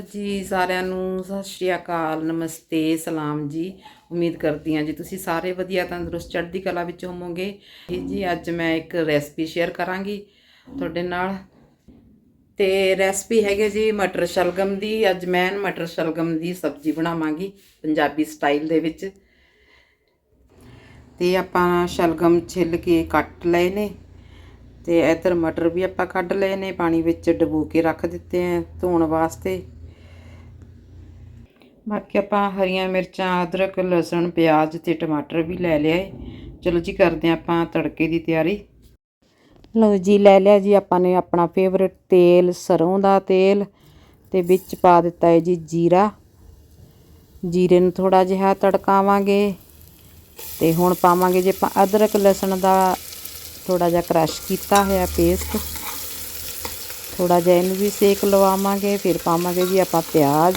Hello ਜੀ, ਸਾਰਿਆਂ ਨੂੰ ਸਤਿ ਸ਼੍ਰੀ ਅਕਾਲ, ਨਮਸਤੇ, ਸਲਾਮ ਜੀ। ਉਮੀਦ ਕਰਦੀ ਹਾਂ ਜੀ ਤੁਸੀਂ ਸਾਰੇ ਵਧੀਆ, ਤੰਦਰੁਸਤ, ਚੜ੍ਹਦੀ ਕਲਾ ਵਿੱਚ ਹੋਵੋਗੇ। ਜੀ ਜੀ, ਅੱਜ ਮੈਂ ਇੱਕ ਰੈਸਪੀ ਸ਼ੇਅਰ ਕਰਾਂਗੀ ਤੁਹਾਡੇ ਨਾਲ। ਤੇ ਰੈਸਪੀ ਹੈਗੇ ਜੀ ਮਟਰ ਸ਼ਲਗਮ ਦੀ। ਅੱਜ ਮੈਂ ਮਟਰ ਸ਼ਲਗਮ ਦੀ ਸਬਜ਼ੀ ਬਣਾਵਾਂਗੀ ਪੰਜਾਬੀ ਸਟਾਈਲ ਦੇ ਵਿੱਚ। ਤੇ ਆਪਾਂ ਸ਼ਲਗਮ ਛਿੱਲ ਕੇ ਕੱਟ ਲਏ ਨੇ। ਤੇ ਇੱਧਰ ਮਟਰ ਵੀ ਆਪਾਂ ਕੱਢ ਲਏ ਨੇ, ਪਾਣੀ ਵਿੱਚ ਡੁਬੋ ਕੇ ਰੱਖ ਦਿੱਤੇ ਆ ਧੋਣ ਵਾਸਤੇ। ਬਾਕੀ ਆਪਾਂ ਹਰੀਆਂ ਮਿਰਚਾਂ, ਅਦਰਕ, ਲਸਣ, ਪਿਆਜ਼ ਤੇ ਟਮਾਟਰ ਵੀ ਲੈ ਲਿਆ ਏ। ਚਲੋ ਜੀ, ਕਰਦੇ ਹਾਂ ਆਪਾਂ ਤੜਕੇ ਦੀ ਤਿਆਰੀ। ਲਓ ਜੀ, ਲੈ ਲਿਆ ਜੀ ਆਪਾਂ ਨੇ ਆਪਣਾ ਫੇਵਰਿਟ ਤੇਲ ਸਰੋਂ ਦਾ ਤੇਲ ਤੇ ਵਿੱਚ ਪਾ ਦਿੱਤਾ ਹੈ ਜੀ ਜੀਰਾ। ਜੀਰੇ ਨੂੰ ਥੋੜਾ ਜਿਹਾ ਤੜਕਾਵਾਂਗੇ ਤੇ ਹੁਣ ਪਾਵਾਂਗੇ ਜੇ ਆਪਾਂ ਅਦਰਕ, ਲਸਣ ਦਾ ਥੋੜਾ ਜਿਹਾ ਕ੍ਰਸ਼ ਕੀਤਾ ਹੋਇਆ ਪੇਸਟ ਥੋੜਾ ਜਿਹਾ ਇਹਨੂੰ ਵੀ ਸੇਕ ਲਵਾਵਾਂਗੇ, ਫਿਰ ਪਾਵਾਂਗੇ ਜੀ ਆਪਾਂ ਪਿਆਜ਼।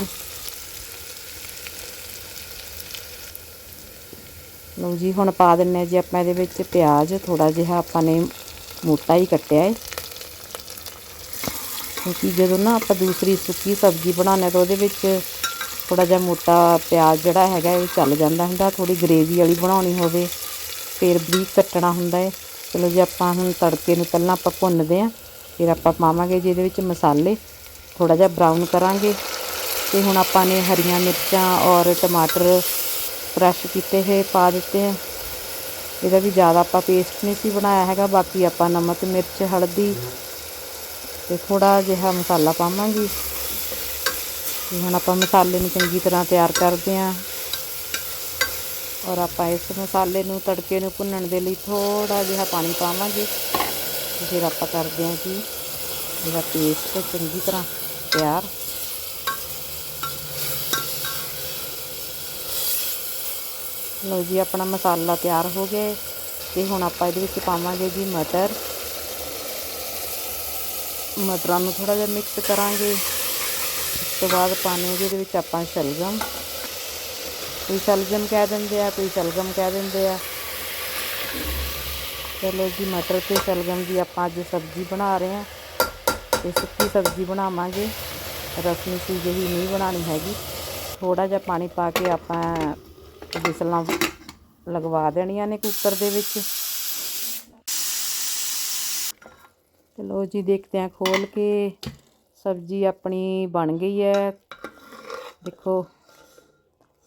ਲਓ ਜੀ, ਹੁਣ ਪਾ ਦਿੰਨੇ ਆ ਜੀ ਆਪਾਂ ਇਹਦੇ ਵਿੱਚ ਪਿਆਜ਼ ਥੋੜਾ ਜਿਹਾ ਆਪਾਂ ਨੇ ਮੋਟਾ ਹੀ ਕੱਟਿਆ ਹੈ ਕਿਉਂਕਿ ਜਦੋਂ ਨਾ ਆਪਾਂ ਦੂਸਰੀ ਸੁੱਕੀ ਸਬਜ਼ੀ ਬਣਾਉਂਦੇ ਤਾਂ ਉਹਦੇ ਵਿੱਚ ਥੋੜਾ ਜਿਹਾ ਮੋਟਾ ਪਿਆਜ਼ ਜਿਹੜਾ ਹੈਗਾ ਇਹ ਚੱਲ ਜਾਂਦਾ ਹੁੰਦਾ ਥੋੜੀ ਗ੍ਰੇਵੀ ਵਾਲੀ ਬਣਾਉਣੀ ਹੋਵੇ, ਫਿਰ ਬਰੀਕ ਕੱਟਣਾ ਹੁੰਦਾ ਹੈ ਚਲੋ ਜੀ, ਆਪਾਂ ਹੁਣ ਤੜਕੇ ਨੂੰ ਪਹਿਲਾਂ ਆਪਾਂ ਭੁੰਨਦੇ ਆਂ, ਫਿਰ ਆਪਾਂ ਪਾਵਾਂਗੇ ਜੀ ਇਹਦੇ ਵਿੱਚ ਮਸਾਲੇ ਥੋੜਾ ਜਿਹਾ ਬਰਾਊਨ ਕਰਾਂਗੇ। ਤੇ ਹੁਣ ਆਪਾਂ ਨੇ ਹਰੀਆਂ ਮਿਰਚਾਂ ਔਰ ਟਮਾਟਰ ਕ੍ਰਸ਼ ਕੀਤੇ ਹੋਏ ਪਾ ਦਿੱਤੇ ਆ। ਇਹਦਾ ਵੀ ਜ਼ਿਆਦਾ ਆਪਾਂ ਪੇਸਟ ਨਹੀਂ ਸੀ ਬਣਾਇਆ ਹੈਗਾ, ਬਾਕੀ ਆਪਾਂ ਨਮਕ, ਮਿਰਚ, ਹਲਦੀ ਤੇ ਥੋੜਾ ਜਿਹਾ ਮਸਾਲਾ ਪਾਵਾਂਗੇ। ਹੁਣ ਆਪਾਂ ਮਸਾਲੇ ਨੂੰ ਚੰਗੀ ਤਰ੍ਹਾਂ ਤਿਆਰ ਕਰਦੇ ਆਂ ਔਰ ਆਪਾਂ ਇਸ ਮਸਾਲੇ ਨੂੰ ਤੜਕੇ ਨੂੰ ਭੁੰਨਣ ਦੇ ਲਈ ਥੋੜਾ ਜਿਹਾ ਪਾਣੀ ਪਾਵਾਂਗੇ। ਫਿਰ ਆਪਾਂ ਕਰਦੇ ਹਾਂ ਕਿ ਇਹਦਾ ਪੇਸਟ ਚੰਗੀ ਤਰ੍ਹਾਂ ਤਿਆਰ। ਲਓ ਜੀ, ਆਪਣਾ ਮਸਾਲਾ ਤਿਆਰ ਹੋ ਗਿਆ ਹੈ ਤੇ ਹੁਣ ਆਪਾਂ ਇਹਦੇ ਵਿੱਚ ਪਾਵਾਂਗੇ ਜੀ ਮਟਰ। ਮਟਰਾਂ ਨੂੰ ਥੋੜਾ ਜਿਹਾ ਮਿਕਸ ਕਰਾਂਗੇ। ਉਸ ਤੋਂ ਬਾਅਦ ਪਾਵਾਂਗੇ ਇਹਦੇ ਵਿੱਚ ਆਪਾਂ ਸ਼ਲਗਮ। ਕੋਈ ਸ਼ਲਗਮ ਕਹਿ ਦਿੰਦੇ ਆ, ਕੋਈ ਸ਼ਲਗਮ ਕਹਿ ਦਿੰਦੇ ਆ। ਚਲੋ ਜੀ, ਮਟਰ ਤੇ ਸ਼ਲਗਮ ਦੀ ਆਪਾਂ ਅੱਜ ਸਬਜ਼ੀ ਬਣਾ ਰਹੇ ਆ ਤੇ ਸੁੱਕੀ ਸਬਜ਼ੀ ਬਣਾਵਾਂਗੇ। ਰਸਮੀ ਚੀਜ਼ ਜਿਹੀ ਨਹੀਂ ਬਣਾਣੀ ਹੈਗੀ। ਥੋੜਾ ਜਿਹਾ ਪਾਣੀ ਪਾ ਕੇ ਆਪਾਂ ਵਿਸਲਾਂ ਲਗਵਾ ਦੇਣੀਆਂ ਨੇ ਕੁੱਕਰ ਦੇ ਵਿੱਚ। ਚਲੋ ਜੀ, ਦੇਖਦੇ ਆ ਖੋਲ ਕੇ। ਸਬਜ਼ੀ ਆਪਣੀ ਬਣ ਗਈ ਹੈ। ਦੇਖੋ,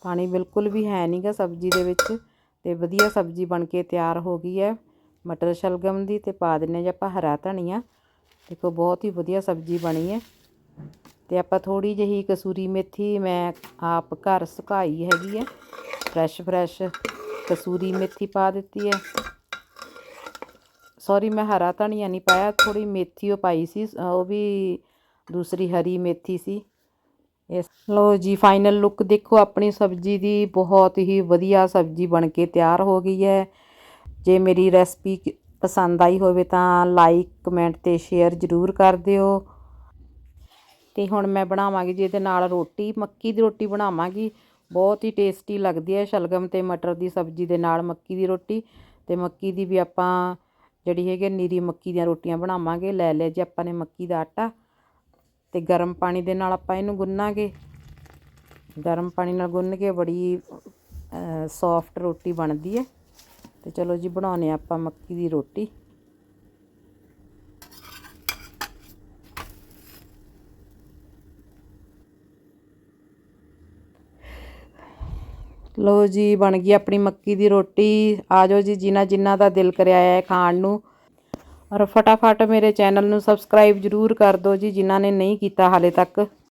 ਪਾਣੀ ਬਿਲਕੁਲ ਵੀ ਹੈ ਨਹੀਂਗਾ ਸਬਜ਼ੀ ਦੇ ਵਿੱਚ ਤੇ ਵਧੀਆ ਸਬਜ਼ੀ ਬਣ ਕੇ ਤਿਆਰ ਹੋ ਗਈ ਹੈ। ਮਟਰ ਸ਼ਲਗਮ ਦੀ ਤੇ ਪਾ ਦਿੰਨੇ ਜੇ ਆਪਾਂ ਹਰਾ ਧਨੀਆ। ਦੇਖੋ, ਬਹੁਤ ਹੀ ਵਧੀਆ ਸਬਜ਼ੀ ਬਣੀ ਹੈ। ਤੇ ਆਪਾਂ ਥੋੜੀ ਜਿਹੀ ਕਸੂਰੀ ਮੇਥੀ ਮੈਂ ਆਪ ਘਰ ਸੁਕਾਈ ਹੈਗੀ ਹੈ। ਫਰੈਸ਼ ਫਰੈਸ਼ ਕਸੂਰੀ ਮੇਥੀ ਪਾ ਦਿੱਤੀ ਹੈ। ਸੌਰੀ ਮੈਂ ਹਰਾ ਧਨੀਆ ਨਹੀਂ ਪਾਇਆ ਥੋੜੀ ਮੇਥੀ ਉਹ ਪਾਈ ਸੀ, ਉਹ ਵੀ ਦੂਸਰੀ ਹਰੀ ਮੇਥੀ ਸੀ। ਇਸ ਲੋ ਜੀ ਫਾਈਨਲ ਲੁੱਕ ਦੇਖੋ, ਆਪਣੀ ਸਬਜ਼ੀ ਦੀ ਬਹੁਤ ਹੀ ਵਧੀਆ ਸਬਜ਼ੀ ਬਣ ਕੇ ਤਿਆਰ ਹੋ ਗਈ ਹੈ। ਜੇ ਮੇਰੀ ਰੈਸਪੀ ਪਸੰਦ ਆਈ ਹੋਵੇ ਤਾਂ ਲਾਈਕ ਕਮੈਂਟ ਤੇ ਸ਼ੇਅਰ ਜ਼ਰੂਰ ਕਰ ਦਿਓ। ਤੇ ਹੁਣ ਮੈਂ ਬਣਾਵਾਂਗੀ ਜੀ ਇਹਦੇ ਨਾਲ ਰੋਟੀ, ਮੱਕੀ ਦੀ ਰੋਟੀ ਬਣਾਵਾਂਗੀ। ਬਹੁਤ ਹੀ ਟੇਸਟੀ ਲੱਗਦੀ ਹੈ ਸ਼ਲਗਮ ਤੇ ਮਟਰ ਦੀ ਸਬਜ਼ੀ ਦੇ ਨਾਲ ਮੱਕੀ ਦੀ ਰੋਟੀ ਤੇ ਮੱਕੀ ਦੀ ਵੀ ਆਪਾਂ ਜਿਹੜੀ ਹੈਗੀ ਨੀਰੀ ਮੱਕੀ ਦੀਆਂ ਰੋਟੀਆਂ ਬਣਾਵਾਂਗੇ। ਲੈ ਲਿਆ ਜੀ ਆਪਾਂ ਨੇ ਮੱਕੀ ਦਾ ਆਟਾ ਤੇ ਗਰਮ ਪਾਣੀ ਦੇ ਨਾਲ ਆਪਾਂ ਇਹਨੂੰ ਗੁੰਨਾਂਗੇ। ਗਰਮ ਪਾਣੀ ਨਾਲ ਗੁੰਨ ਕੇ ਬੜੀ ਸੌਫਟ ਰੋਟੀ ਬਣਦੀ ਹੈ। ਤੇ ਚਲੋ ਜੀ ਬਣਾਉਨੇ ਆਪਾਂ ਮੱਕੀ ਦੀ ਰੋਟੀ। ਲੋ ਜੀ, ਬਣ ਗਈ ਆਪਣੀ ਮੱਕੀ ਦੀ ਰੋਟੀ। ਆ ਜਾਓ ਜੀ, ਜਿਨ੍ਹਾਂ ਜਿਨ੍ਹਾਂ ਦਾ ਦਿਲ ਕਰਿਆ ਹੈ ਖਾਣ ਨੂੰ। ਔਰ ਫਟਾਫਟ ਮੇਰੇ ਚੈਨਲ ਨੂੰ ਸਬਸਕ੍ਰਾਈਬ ਜਰੂਰ ਕਰ ਦਿਓ ਜੀ, ਜਿਨ੍ਹਾਂ ਨੇ ਨਹੀਂ ਕੀਤਾ ਹਾਲੇ ਤੱਕ।